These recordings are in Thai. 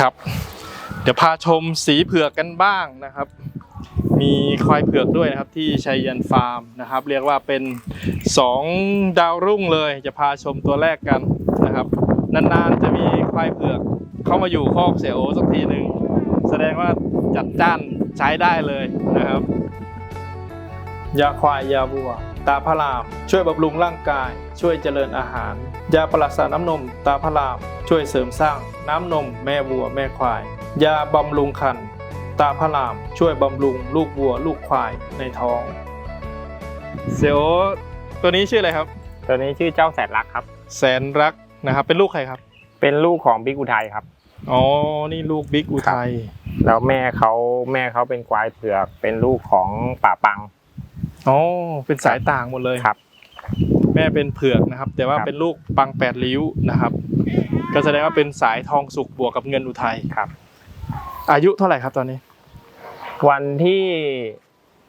ครับ เดี๋ยวพาชมสีเผือกกันบ้างนะครับ มีควายเผือกด้วยนะครับที่ชัยยันฟาร์มนะครับ เรียกว่าเป็นสองดาวรุ่งเลย จะพาชมตัวแรกกันนะครับ นานๆจะมีควายเผือกเข้ามาอยู่คอกเสียโอสักทีหนึ่งแสดงว่าจัดจ้านใช้ได้เลยนะครับ ยาควายยาวัวตาพระราม ช่วยบำรุงร่างกาย ช่วยเจริญอาหาร ยาปรักษาน้ำนม ตาพระราม ช่วยเสริมสร้าง น้ำนม แม่วัว แม่ควาย ยาบำรุงคันตาพระราม ช่วยบำรุงลูกวัว ลูกควายในท้อง เสียวตัวนี้ชื่ออะไรครับ ตัวนี้ชื่อเจ้าแสนรักครับ แสนรักนะครับ เป็นลูกใครครับ เป็นลูกของบิ๊กอุทัยครับ อ๋อ นี่ลูกบิ๊กอุทัย แล้วแม่เขาแม่เขาเป็นควายเผือก เป็นลูกของป่าปัง อ๋อเป็นสายต่างหมดเลยครับ แม่เป็นเผือกนะครับ แต่ว่าครับเป็นลูกปังแปดริ้วนะครับ ก็แสดงว่าเป็นสายทองสุกบวกกับเงินอุทัยครับ อายุเท่าไหร่ครับตอนนี้ วันที่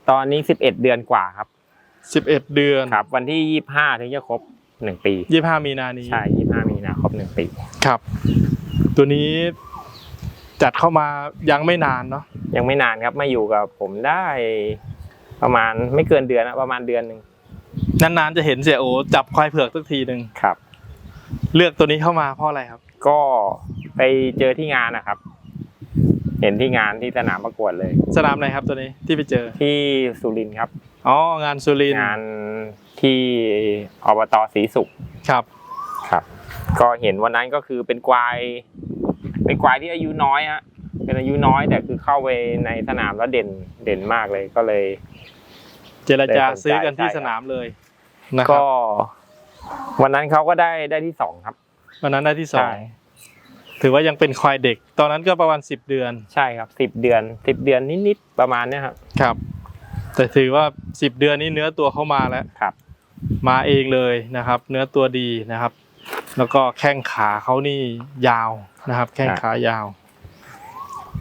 ตอนนี้สิบเอ็ดเดือนกว่าครับสิบเอ็ดเดือนครับ วันที่ยี่ห้าถึงจะครบหนึ่งปียี่ห้ามีนานี้ใช่ยี่ห้ามีนาครบหนึ่งปีครับ ตัวนี้จัดเข้ามายังไม่นานเนาะยังไม่นานครับมาอยู่กับผมได้ ประมาณไม่เกินเดือนนะประมาณเดือนหนึ่งนานๆจะเห็นเสียโอจับควายเผือกสักทีหนึ่งครับ เลือกตัวนี้เข้ามาเพราะอะไรครับ ก็ไปเจอที่งานนะครับ เห็นที่งานที่สนามประกวดเลย สนามไหนครับตัวนี้ที่ไปเจอที่สุรินทร์ครับอ๋องานสุรินทร์งานที่อบตศรีสุขครับครับ ก็เห็นวันนั้นก็คือเป็นควาย เป็นควายที่อายุน้อยฮะ เป็นอายุน้อยแต่คือเข้าไปในสนามแล้วเด่นเด่นมากเลยก็เลย เจรจาได้สนใจซื้อกันที่ใช่ครับสนามเลยนะครัก็บวันนั้นเขาก็ได้ได้ที่สองครับ วันนั้นได้ที่สอใช่งถือว่ายังเป็นควายเด็ก ตอนนั้นก็ประมาณสิบเดือน ใช่ครับสิบเดือนสิบเดือนนิดๆประมาณเนี้ยครับ ครับ แต่ถือว่าสิบเดือนนี้เนื้อตัวเข้ามาแล้วครับ มาเองเลยนะครับ เนื้อตัวดีนะครับ แล้วก็แข้งขาเขานี่ยาวนะครับ แข้งขายาว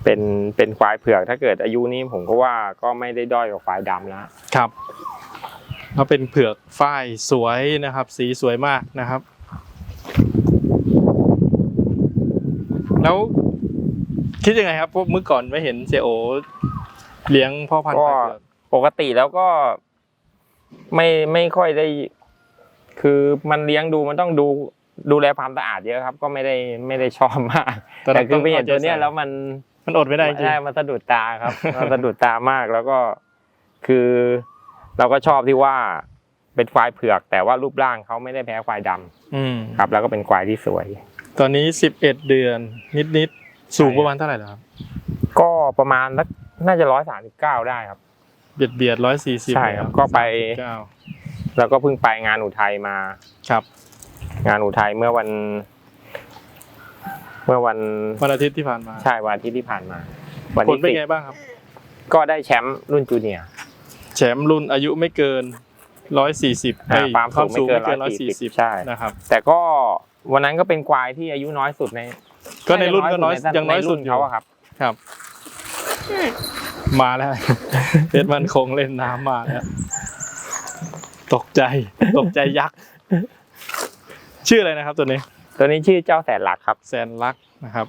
เป็นเป็นควายเผือกถ้าเกิดอายุนี้ผมก็ว่าก็ไม่ได้ด้อยกว่าควายดำแล้วครับเขาเป็นเผือกฝ้ายสวยนะครับ สีสวยมากนะครับ แล้วคิดยังไงครับเพราะเมื่อก่อนไม่เห็นเซโอเลี้ยงพ่อพันธุ์ควายเผือกปกติแล้วก็ไม่ไม่ค่อยได้ คือมันเลี้ยงดูมันต้องดูดูแลความสะอาดเยอะครับ ก็ไม่ได้ไม่ได้ชอบมากแต่คือไปเห็นตัวเนี้ยแล้วมัน มันอดไม่ได้จริง ใช่มันสะดุดตาครับ มันสะดุดตามากแล้วก็คือเราก็ชอบที่ว่าเป็นควายเผือก แต่ว่ารูปร่างเขาไม่ได้แพ้ควายดำอืมครับ แล้วก็เป็นควายที่สวย ตอนนี้สิบเอ็ดเดือน นิดนิดๆสูงใช่ประมาณเท่าไหร่แล้วครับก็ประมาณสักน่าจะร้อยสามสิบเก้าได้ครับ เบียดเบียดร้อยสี่สิบใช่ครับก็ไป เก้าแล้วก็เพิ่งไปงานอุทัยมา ครับ งานอุทัยเมื่อวันเมื่อวันวันอาทิตย์ที่ผ่านมาใช่วันอาที่ที่ผ่านมา วันผลที่เป็นสิบไงบ้างครับ ก็ได้แชมป์รุ่นจูเนียร์ แชมป์รุ่นอายุไม่เกินร้อยสี่สิบอ่าความสูงไม่เกินร้อยสี่สิบ140ใช่ นะครับ แต่ก็วันนั้นก็เป็นควายที่อายุน้อยสุดในก็ในรุ่นก็น้อยใยังน้อยสุดในอยู่เขาอะครับ ครับ มาแล้ว เพชรมันคงเล่นน้ำมาแล้วตกใจ ตกใจยักษ์ ชื่ออะไรนะครับตัวนี้ ตัวนี้ชื่อเจ้าแสนหลักครับแซนลักนะครับ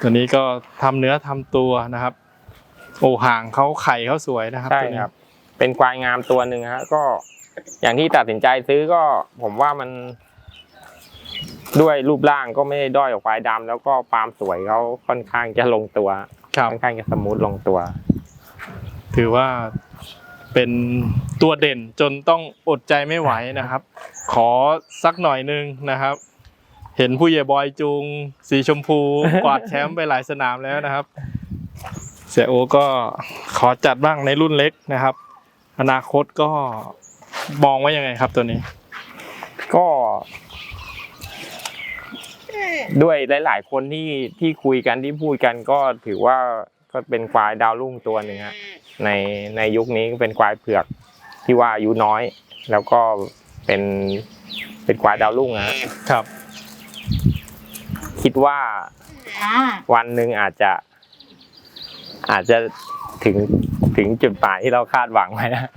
ตัวนี้ก็ทำเนื้อทำตัวนะครับ โอ้ห่างเขาไข่เขาสวยนะครับใช่ตัวนี้ครับ เป็นควายงามตัวหนึ่งฮะก็อย่างที่ตัดสินใจซื้อก็ผมว่ามัน ด้วยรูปร่างก็ไม่ได้ด้อยกว่าควายดำแล้วก็ปาล์มสวยเขาค่อนข้างจะลงตัวครับค่อนข้างจะสมูทลงตัว ถือว่าเป็นตัวเด่นจนต้องอดใจไม่ไหวนะครับ ขอสักหน่อยหนึงนะครับ เห็นผู้ใหญ่บอยจูงสีชมพู กวาดแชมป์ไปหลายสนามแล้วนะครับ เสียโอก็ขอจัดบ้างในรุ่นเล็กนะครับ อนาคตก็มองว่ายังไงครับตัวนี้ ก็ ด้วยหลาย ๆ คนที่ที่คุยกันที่พูดกันก็ถือว่าก็เป็นควายดาวรุ่งตัวหนึ่งฮะในในยุคนี้ก็เป็นควายเผือกที่ว่าอายุน้อย แล้วก็เป็นเป็นควายดาวรุ่งอะฮะครับ คิดว่าวันหนึ่งอาจจะ อาจจะถึงถึงจุดหมายที่เราคาดหวังไว้นะ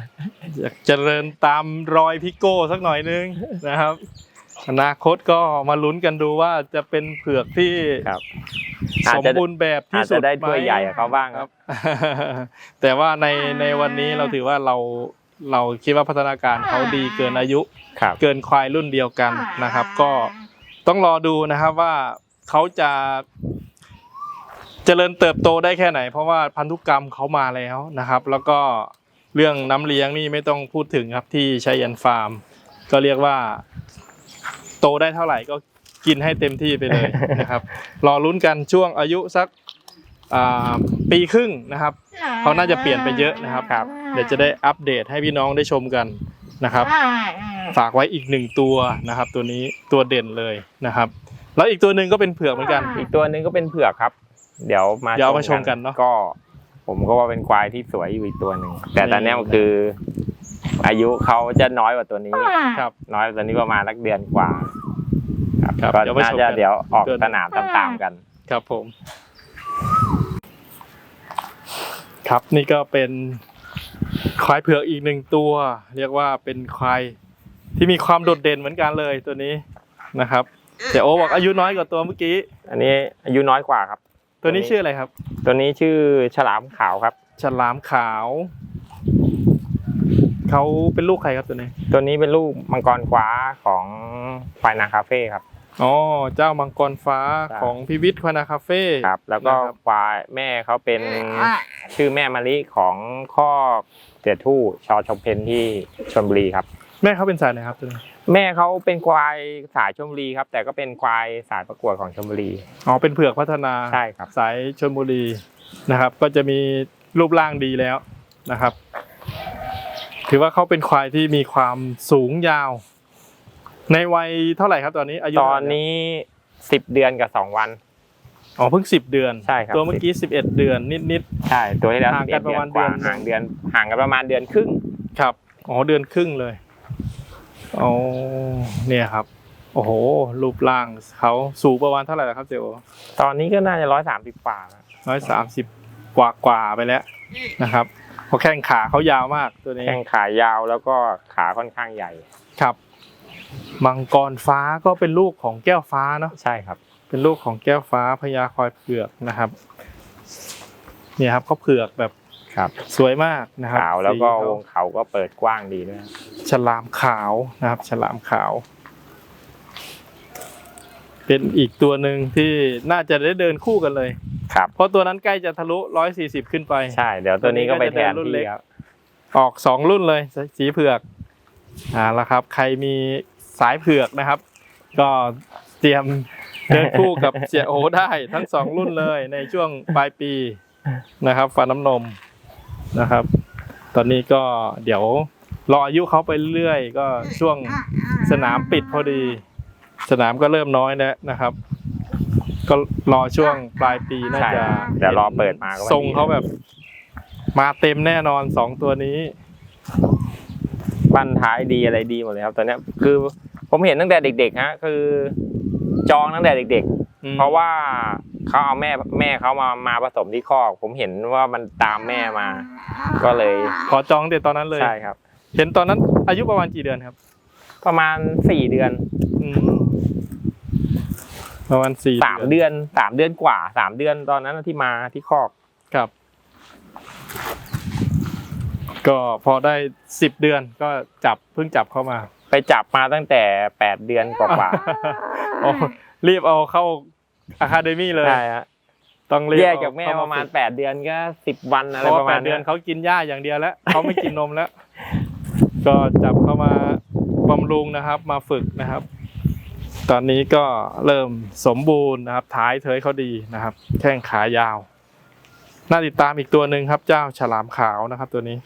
อยากเจริญตามรอยพิโก้สักหน่อยนึงนะครับ อนาคตก็มาลุ้นกันดูว่าจะเป็นเผือกที่ครับสอาจมจะบูรณ์แบบที่อาจสุจะดได้หมถ้วยใหญ่กับเขาบ้างครับ แต่ว่าในในวันนี้เราถือว่าเราเราคิดว่าพัฒนาการเขาดีเกินอายุครับเกินควายรุ่นเดียวกันนะครับ ก็ต้องรอดูนะครับว่า เขาจะเจริญเติบโตได้แค่ไหน เพราะว่าพันธุกรรมเขามาแล้วนะครับ แล้วก็เรื่องน้ำเลี้ยงนี่ไม่ต้องพูดถึงครับที่ชัยยันฟาร์ม ก็เรียกว่า โตได้เท่าไหร่ก็กินให้เต็มที่ไปเลยนะครับ รอลุ้นกันช่วงอายุสักอ่าปีครึ่งนะครับ เขาน่าจะเปลี่ยนไปเยอะนะครับครับ เดี๋ยวจะได้อัปเดตให้พี่น้องได้ชมกันนะครับ ฝากไว้อีกหนึ่งตัวนะครับ ตัวนี้ตัวเด่นเลยนะครับ แล้วอีกตัวหนึ่งก็เป็นเผือกเหมือนกัน อีกตัวหนึงก็เป็นเผือกครับ เดี๋ยวมาเดี๋ยวเอามาชมกันเนอะก็ ผมก็ว่าเป็นควายที่สวยอยู่อีกตัวหนึ่งแต่ตอนเนี้ยมันคือ อายุเขาจะน้อยกว่าตัวนี้ครับน้อยกว่าตัวนี้ประมาณนักเดือนกว่าครับครับก็เดี๋ยวมาน่าชมจะกันเดี๋ยวออกเกินสนามตามๆกัน ครับผม ครับนี่ก็เป็นควายเผือกอีกหนึ่งตัว เรียกว่าเป็นควายที่มีความโดดเด่นเหมือนกันเลยตัวนี้นะครับ แต่โอบอกอายุน้อยกว่าตัวเมื่อกี้ อันนี้อายุน้อยกว่าครับ ตัวนี้ชื่ออะไรครับ ตัวนี้ชื่อฉลามขาวครับ ฉลามขาว เขาเป็นลูกใครครับตัวนี้ ตัวนี้เป็นลูกมังกรคว้าของควายนาคาเฟ่ครับ อ๋อ เจ้ามังกรฟ้าใช่ของพิวิทย์ควานาคาเฟ่ครับ แล้วก็นะครับควายแม่เขาเป็นชื่อแม่มะลิของข้อเสียทู่ชอชมเพนที่ชลบุรีครับ แม่เขาเป็นสายไหนครับตัวนี้แม่เขาเป็นควายสายชลบุรีครับ แต่ก็เป็นควายสายประกวดของชลบุรีอ๋อเป็นเผือกพัฒนาใช่ครับสายชลบุรีนะครับ ก็จะมีรูปร่างดีแล้วนะครับ ถือว่าเขาเป็นควายที่มีความสูงยาว ในวัยเท่าไหร่ครับตอนนี้ อายุตเท่าอไหนร่นี้สิบเดือนกับสองวันอ๋อเพิ่งสิบเดือนใช่ครับตัวเมื่อกี้สิบเอ็ดเดือนนิดใช่ตัวที่แล้วห่างกัน11ประมาณกว่าเดือนหนึ่งห่างเดือนห่างกันประมาณเดือนครึ่งๆครับอ๋อเดือนครึ่งเลย อ๋อเนี่ยครับ โอ้โห รูปร่างเขาสูงประมาณเท่าไหร่แล้วครับเจโอตอนนี้ก็น่าจะร้อยสามสิบกว่าแล้วร้อยสามสิบกว่ากว่าๆไปแล้วนะครับเพราะแข้งขาเขายาวมากตัวนี้แข้งขายาวแล้วก็ขาค่อนข้างใหญ่ครับ มังกรฟ้าก็เป็นลูกของแก้วฟ้าเนาะใช่ครับ เป็นลูกของแก้วฟ้าพญาคอยเผือกนะครับ เนี่ยครับเขาเผือกแบบ ครับสวยมากนะครับขาวแล้วก็สีวงเขาก็เปิดกว้างดีด้วยฉลามขาวนะครับฉลามขาว เป็นอีกตัวหนึ่งที่น่าจะได้เดินคู่กันเลยครับเพราะตัวนั้นใกล้จะทะลุร้อยสี่สิบขึ้นไปใช่เดี๋ยวตัวนี้ก็ไปแทนตัวนี้ก็จะเดินรุ่นเล็ที่กครับออกสองรุ่นเลยสสีเผือกอ่าแล้วครับ ใครมีสายเผือกนะครับ ก็เตรียมเดินคู่กับเสียโอได้ทั้งสองรุ่นเลยในช่วงปลายปีนะครับฟันน้ำนม นะครับ ตอนนี้ก็เดี๋ยวรออายุเขาไปเรื่อยๆก็ช่วงสนามปิดพอดี สนามก็เริ่มน้อยแล้วนะครับ ก็รอช่วงปลายปีน่าใช่จะเดี๋ยวรอเปิดมาก็ทรงเขาแบบ มาเต็มแน่นอนสองตัวนี้บั้นท้ายดีอะไรดีหมดเลยครับตัวเนี้ยคือผมเห็นตั้งแต่เด็กๆฮะคือ จองตั้งแต่เด็กอืมๆเพราะว่า เขาเอาแม่แม่เขามามาผสมที่คอก ผมเห็นว่ามันตามแม่มา ก็เลยขอจองเด็ดตอนนั้นเลยใช่ครับ เห็นตอนนั้นอายุประมาณกี่เดือนครับ ประมาณสี่เดือนอืมประมาณสี่สามเดือนสามเดือนกว่าสามเดือนตอนนั้นที่มาที่คอกครับ ก็พอได้สิบเดือนก็จับเพิ่งจับเข้ามา ไปจับมาตั้งแต่แปดเดือนกว่าโอ้รีบเอาเข้า อะคาเดมี่เลๆยใช่ฮะต้องรีบแยเอกจากแม่เข้ประมาณฝึกแปดเดือนก็สิบวันอะเพไรราะปว่าระแปมาณดเดือนยเขากินหญ้าอย่างเดียวแล้วเขาไม่กินนมแล้ว ก็จับเข้ามาบำรุงนะครับ มาฝึกนะครับ ตอนนี้ก็เริ่มสมบูรณ์นะครับ ท้ายเทยเขาดีนะครับ แข้งขายาว น่าติดตามอีกตัวหนึ่งครับ เจ้าฉลามขาวนะครับ ตัวนี้